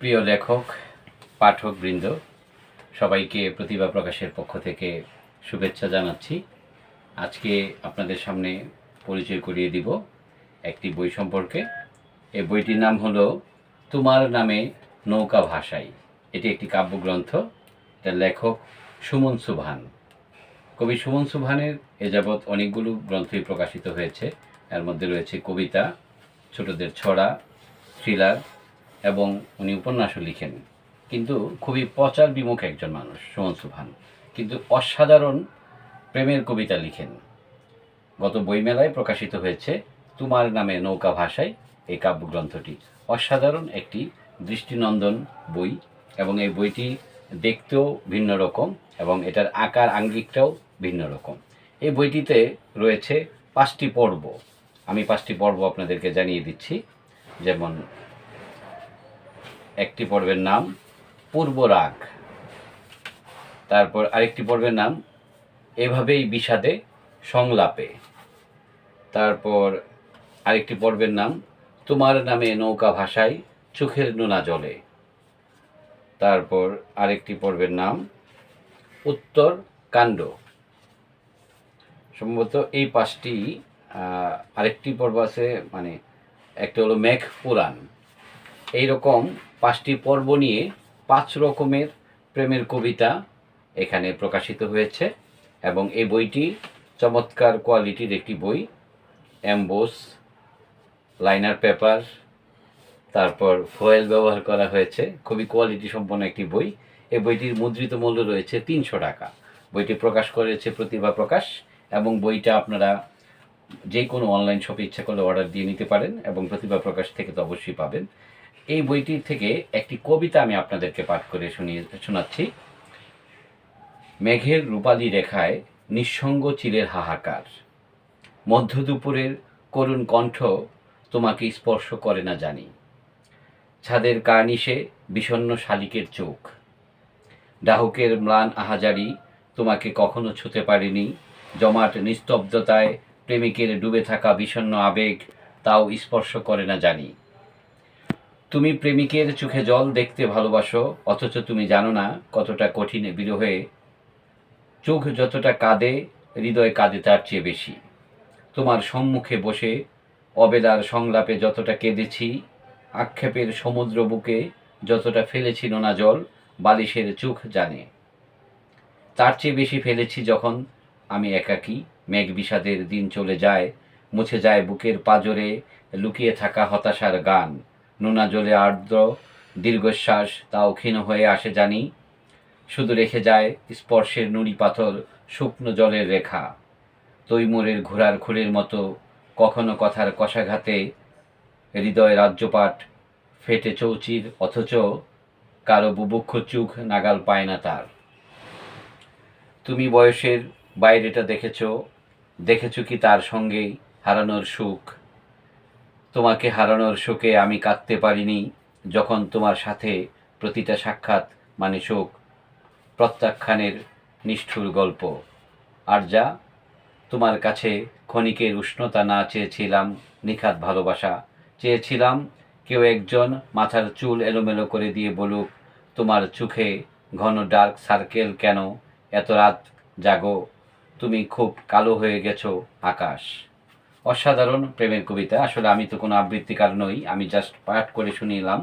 প্রিয় লেখক, পাঠক বৃন্দ, সবাইকে প্রতিভা প্রকাশের পক্ষ থেকে শুভেচ্ছা জানাচ্ছি। আজকে আপনাদের সামনে পরিচয় করিয়ে দিব একটি বই সম্পর্কে। এই বইটির নাম হলো তোমার নামে নৌকা ভাষাই এটি একটি কাব্যগ্রন্থ এটার লেখক সুমন সুভান। কবি সুমন সুভানের এ যাবৎ অনেকগুলো গ্রন্থই প্রকাশিত হয়েছে। এর মধ্যে রয়েছে কবিতা, ছোটদের ছড়া, থ্রিলার এবং উনি উপন্যাসও লিখেন। কিন্তু খুবই প্রচার বিমুখ একজন মানুষ, সুমন সুভান। কিন্তু অসাধারণ প্রেমের কবিতা লিখেন। গত বইমেলায় প্রকাশিত হয়েছে তোমার নামে নৌকা ভাষায় এই কাব্যগ্রন্থটি। অসাধারণ একটি দৃষ্টিনন্দন বই এবং এই বইটি দেখতেও ভিন্ন রকম এবং এটার আকার আঙ্গিকটাও ভিন্ন রকম। এই বইটিতে রয়েছে পাঁচটি পর্ব। আমি পাঁচটি পর্ব আপনাদেরকে জানিয়ে দিচ্ছি। যেমন একটি পর্বের নাম পূর্ব রাগ। তারপর আরেকটি পর্বের নাম এভাবেই বিষাদে সংলাপে। তারপর আরেকটি পর্বের নাম তোমার নামে নৌকা ভাষায় চোখের নোনা জলে। তারপর আরেকটি পর্বের নাম উত্তর কাণ্ড। সম্ভবত এই পাঁচটি আরেকটি পর্ব আছে মানে একটা হলো মেঘ পুরাণ এইরকম পাঁচটি পর্ব নিয়ে পাঁচ রকমের প্রেমের কবিতা এখানে প্রকাশিত হয়েছে এবং এই বইটি চমৎকার কোয়ালিটির একটি বই, অ্যাম্বোস, লাইনার পেপার, তারপর ফয়েল ব্যবহার করা হয়েছে, খুবই কোয়ালিটি সম্পন্ন একটি বই। এই বইটির মুদ্রিত মূল্য রয়েছে তিনশো টাকা। বইটি প্রকাশ করেছে প্রতিভা প্রকাশ এবং বইটা আপনারা যে কোনো অনলাইন শপে ইচ্ছা করলে অর্ডার দিয়ে নিতে পারেন এবং প্রতিভা প্রকাশ থেকে তো অবশ্যই পাবেন। এই বইটির থেকে একটি কবিতা আমি আপনাদেরকে পাঠ করে শুনিয়ে শোনাচ্ছি। মেঘের রূপালি রেখায় নিঃসঙ্গ চিলের হাহাকার। মধ্য দুপুরের করুণ কণ্ঠ তোমাকে স্পর্শ করে না জানি। ছাদের কার্নিশে বিষণ্ণ শালিকের চোখ। ডাহুকের ম্লান আহাজারি তোমাকে কখনো ছুতে পারেনি। জমাট নিস্তব্ধতায় প্রেমিকের ডুবে থাকা বিষণ্ণ আবেগ তাও স্পর্শ করে না জানি। তুমি প্রেমিকের চোখে জল দেখতে ভালোবাসো, অথচ তুমি জানো না কতটা কঠিন বিরহে। চোখ যতটা কাঁদে, হৃদয় কাঁদে তার চেয়ে বেশি। তোমার সম্মুখে বসে অবেলার সংলাপে যতটা কেঁদেছি, আক্ষেপের সমুদ্র বুকে যতটা ফেলেছি নোনা জল, বালিশের চোখ জানে। তার চেয়ে বেশি ফেলেছি যখন আমি একাকী মেঘ বিষাদের দিন চলে যায়, মুছে যায় বুকের পাজরে লুকিয়ে থাকা হতাশার গান। নোনা জলে আর্দ্র, দীর্ঘশ্বাস তাও ক্ষীণ হয়ে আসে জানি। শুধু রেখে যায় স্পর্শের নুড়ি পাথর শুকনো জলের রেখা। তৈমুরের ঘোড়ার খুরের মতো কখনো কথার কষাঘাতে হৃদয় রাজ্যপাট ফেটে চৌচির, অথচ কারও বুভুক্ষ চোখ নাগাল পায় না তার। তুমি বয়সের বাইরেটা দেখেছ, দেখেছ কি তার সঙ্গেই হারানোর সুখ? তোমাকে হারানোর শোকে আমি কাঁদতে পারিনি, যখন তোমার সাথে প্রতিটা সাক্ষাৎ মানে শোক, প্রত্যাখ্যানের নিষ্ঠুর গল্প। আর যা, তোমার কাছে ক্ষণিকের উষ্ণতা না চেয়েছিলাম নিখাত ভালোবাসা। চেয়েছিলাম কেউ একজন মাথার চুল এলোমেলো করে দিয়ে বলুক, তোমার চোখে ঘন ডার্ক সার্কেল কেন? এত রাত জাগো, তুমি খুব কালো হয়ে গেছো আকাশ। অসাধারণ প্রেমের কবিতা। আসলে আমি তো কোনো আবৃত্তিকার নই, আমি জাস্ট পাঠ করে শুনিলাম,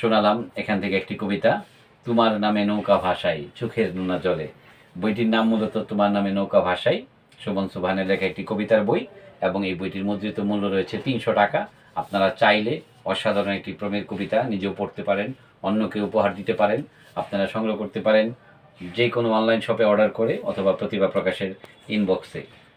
শোনালাম এখান থেকে একটি কবিতা, তোমার নামে নৌকা ভাষায় চোখের নোনা জলে। বইটির নাম মূলত তোমার নামে নৌকা ভাষায় শোভন সুভানের লেখা একটি কবিতার বই এবং এই বইটির মুদ্রিত মূল্য রয়েছে তিনশো টাকা। আপনারা চাইলে অসাধারণ একটি প্রেমের কবিতা নিজেও পড়তে পারেন, অন্যকে উপহার দিতে পারেন, আপনারা সংগ্রহ করতে পারেন যে কোনো অনলাইন শপে অর্ডার করে অথবা প্রতিভা প্রকাশের ইনবক্সে